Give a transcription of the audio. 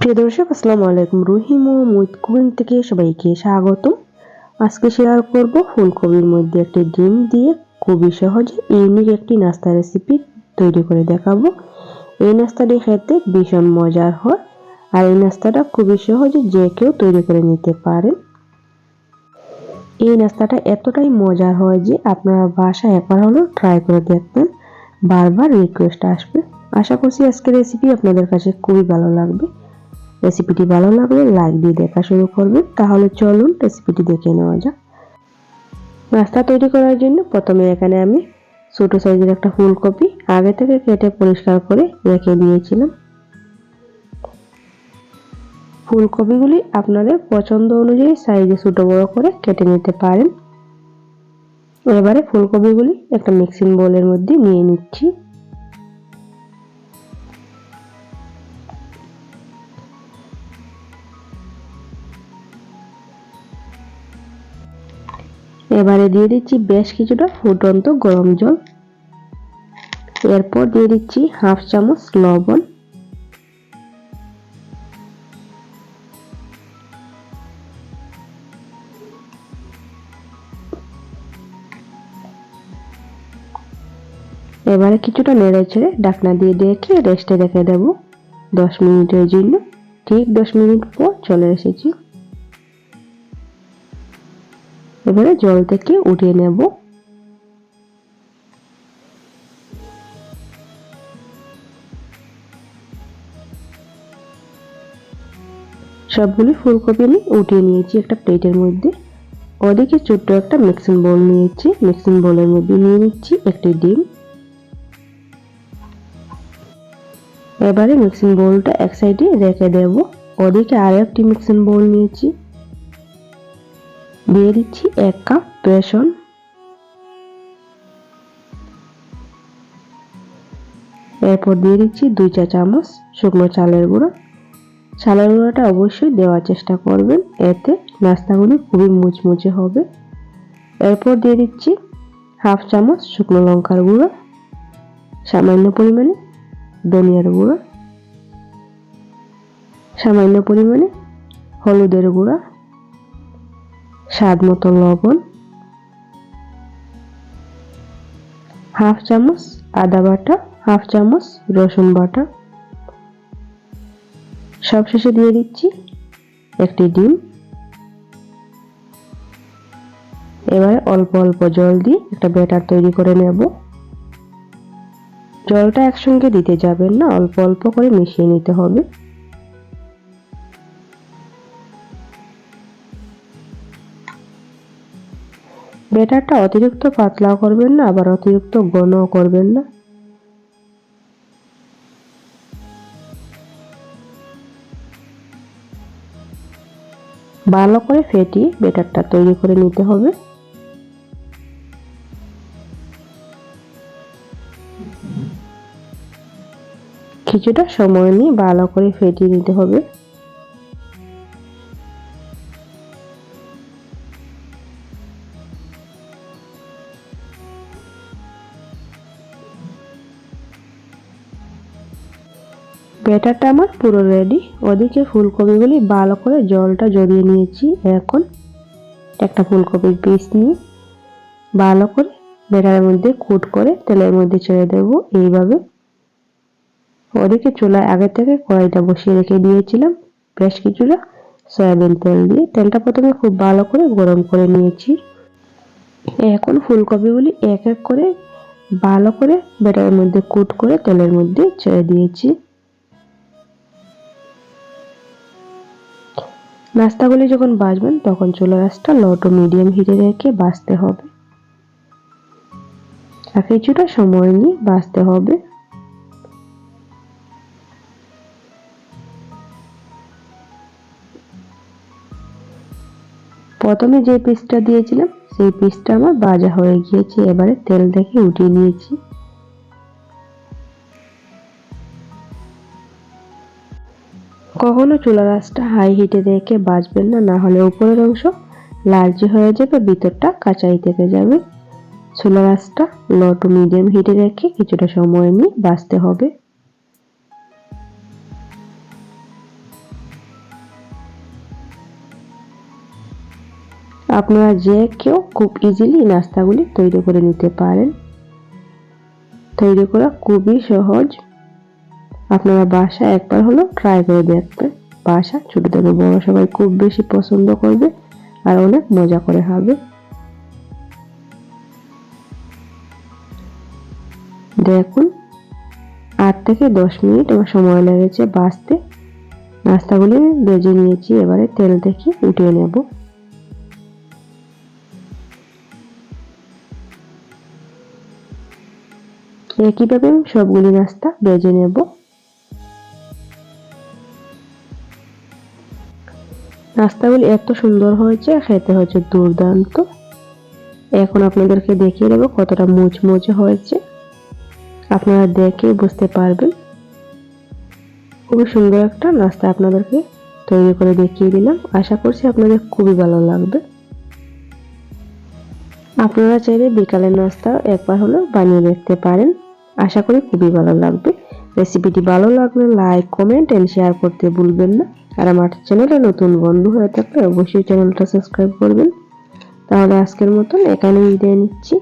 প্রিয় দর্শক, আসসালামু আলাইকুম। রহিম ও মুইত কুকিং থেকে সবাইকে স্বাগত আজকে শেয়ার করব ফুলকপির মধ্যে একটি ডিম দিয়ে খুবই সহজে ইউনিক একটি নাস্তা রেসিপি তৈরি করে দেখাবো। এই নাস্তাটি খেতে ভীষণ মজার হয় আর এই নাস্তাটা খুবই সহজে যে কেউ তৈরি করে নিতে পারেন। এই নাস্তাটা এতটাই মজার হয় যে আপনারা বাসায় একবার হলেও ট্রাই করে দেখবেন। বারবার রিকোয়েস্ট আসবে। আশা করছি আজকের রেসিপি আপনাদের কাছে খুবই ভালো লাগবে। রেসিপিটি ভালো লাগলে লাইক দিয়ে দেখা শুরু করবেন তাহলে চলুন রেসিপিটি দেখে নেওয়া যাক। নাস্তা তৈরি করার জন্য প্রথমে এখানে আমি ছোটো সাইজের একটা ফুলকপি আগে থেকে কেটে পরিষ্কার করে রেখে দিয়েছিলাম। ফুলকপিগুলি আপনাদের পছন্দ অনুযায়ী সাইজে ছোটো বড় করে কেটে নিতে পারেন। এবারে ফুলকপিগুলি একটা মিক্সিং বোলের মধ্যে নিয়ে নিচ্ছি। এবারে দিয়ে দিচ্ছি বেশ কিছুটা ফুটন্ত গরম জল। এরপর দিয়ে দিচ্ছি হাফ চামচ লবণ। এবারে কিছুটা নেড়ে ছেড়ে ডাকনা দিয়ে ডেকে রেস্টে রেখে দেব দশ মিনিটের জন্য। ঠিক দশ মিনিট পর চলে এসেছি। এবারে জল থেকে উঠিয়ে নেব। সবগুলি ফুলকপি আমি উঠিয়ে নিয়েছি একটা প্লেটের মধ্যে। ওদিকে ছোট্ট একটা মিক্সিং বোল নিয়েছি। মিক্সিং বোলের মধ্যে নিয়ে নিচ্ছি একটি ডিম। এবারে মিক্সিং বোলটা এক সাইডে রেখে দেব। ওদিকে আরও একটি মিক্সিং বোল নিয়েছি। দিয়ে দিচ্ছি এক কাপ বেসন। এরপর দিয়ে দিচ্ছি দুই চা চামচ শুকনো চালের গুঁড়ো। চালের গুঁড়োটা অবশ্যই দেওয়ার চেষ্টা করবেন, এতে নাস্তাগুলি খুবই মুচমুচে হবে। এরপর দিয়ে দিচ্ছি হাফ চামচ শুকনো লঙ্কার গুঁড়ো, সামান্য পরিমাণে ধনিয়ার গুঁড়ো, সামান্য পরিমাণে হলুদের গুঁড়া স্বাদ মতো লবণ, হাফ চামচ আদা বাটা, হাফ চামচ রসুন বাটা। সবশেষে দিয়ে দিচ্ছি একটি ডিম। এবারে অল্প অল্প জল দিয়ে একটা ব্যাটার তৈরি করে নেব। জলটা একসঙ্গে দিতে যাবেন না, অল্প অল্প করে মিশিয়ে নিতে হবে। ব্যাটারটা অতিরিক্ত পাতলাও করবেন না, আবার অতিরিক্ত ঘনও করবেন না। ভালো করে ফেটিয়ে ব্যাটারটা তৈরি করে নিতে হবে। কিছুটা সময় নিয়ে ভালো করে ফেটিয়ে নিতে হবে। ব্যাটারটা আমার পুরো রেডি ওদিকে ফুলকপিগুলি ভালো করে জলটা জড়িয়ে নিয়েছি। এখন একটা ফুলকপির পিস নিয়ে ভালো করে ব্যাটারের মধ্যে কুট করে তেলের মধ্যে ছেড়ে দেব। এইভাবে ওদিকে চুলায় আগে থেকে কড়াইটা বসিয়ে রেখে দিয়েছিলাম। বেশ কিছুটা সয়াবিন তেল দিয়ে। তেলটা প্রথমে খুব ভালো করে গরম করে নিয়েছি। এখন ফুলকপিগুলি এক এক করে ভালো করে ব্যাটারের মধ্যে কুট করে তেলের মধ্যে ছেড়ে দিয়েছি। নাস্তাগুলি যখন বাজবেন তখন চুলার আঁচটা লো টু মিডিয়াম হিটে রেখে বাজতে হবে। আর কিছুটা সময় নিয়ে বাজতে হবে। প্রথমে যে পিসটা দিয়েছিলাম, সেই পিসটা আমার বাজা হয়ে গিয়েছে। এবারে তেল থেকে উঠিয়ে নিয়েছি। কখনো চুলার আঁচটা হাই হিটে রেখে বাঁচবেন না না হলে উপরের অংশ লালচে হয়ে যাবে, ভিতরটা কাঁচাই থেকে যাবে। চুলার আঁচটা লো টু মিডিয়াম হিটে রেখে কিছুটা সময় নিয়ে বাঁচতে হবে। আপনারা যে কেউ খুব ইজিলি নাস্তাগুলি তৈরি করে নিতে পারেন। তৈরি করা খুবই সহজ। আপনারা বাসা একবার হলো ট্রাই করে দেখবেন। বাসা ছোট থেকে বড় সবাই খুব বেশি পছন্দ করবে আর অনেক মজা করে খাবে। দেখুন, আট থেকে দশ মিনিট আমার সময় লেগেছে বাঁচতে। নাস্তাগুলি বেজে নিয়েছি, এবারে তেল থেকে উঠিয়ে নেব। একইভাবে সবগুলি নাস্তা বেজে নেব। নাস্তাগুলি এত সুন্দর হয়েছে, খেতে হয়েছে দুর্দান্ত। এখন আপনাদেরকে দেখিয়ে দেবো কতটা মুচমুচে হয়েছে। আপনারা দেখে বুঝতে পারবেন। খুবই সুন্দর একটা নাস্তা আপনাদেরকে তৈরি করে দেখিয়ে দিলাম। আশা করছি আপনাদের খুবই ভালো লাগবে। আপনারা চাইলে বিকালের নাস্তা একবার হলেও বানিয়ে দেখতে পারেন। আশা করি খুবই ভালো লাগবে। রেসিপিটি ভালো লাগলে লাইক, কমেন্ট অ্যান্ড শেয়ার করতে ভুলবেন না। আর আমার চ্যানেলে নতুন বন্ধু হয়ে থাকলে অবশ্যই চ্যানেলটা সাবস্ক্রাইব করবেন। তাহলে আজকের মতন এখানেই বিদায় নিচ্ছি।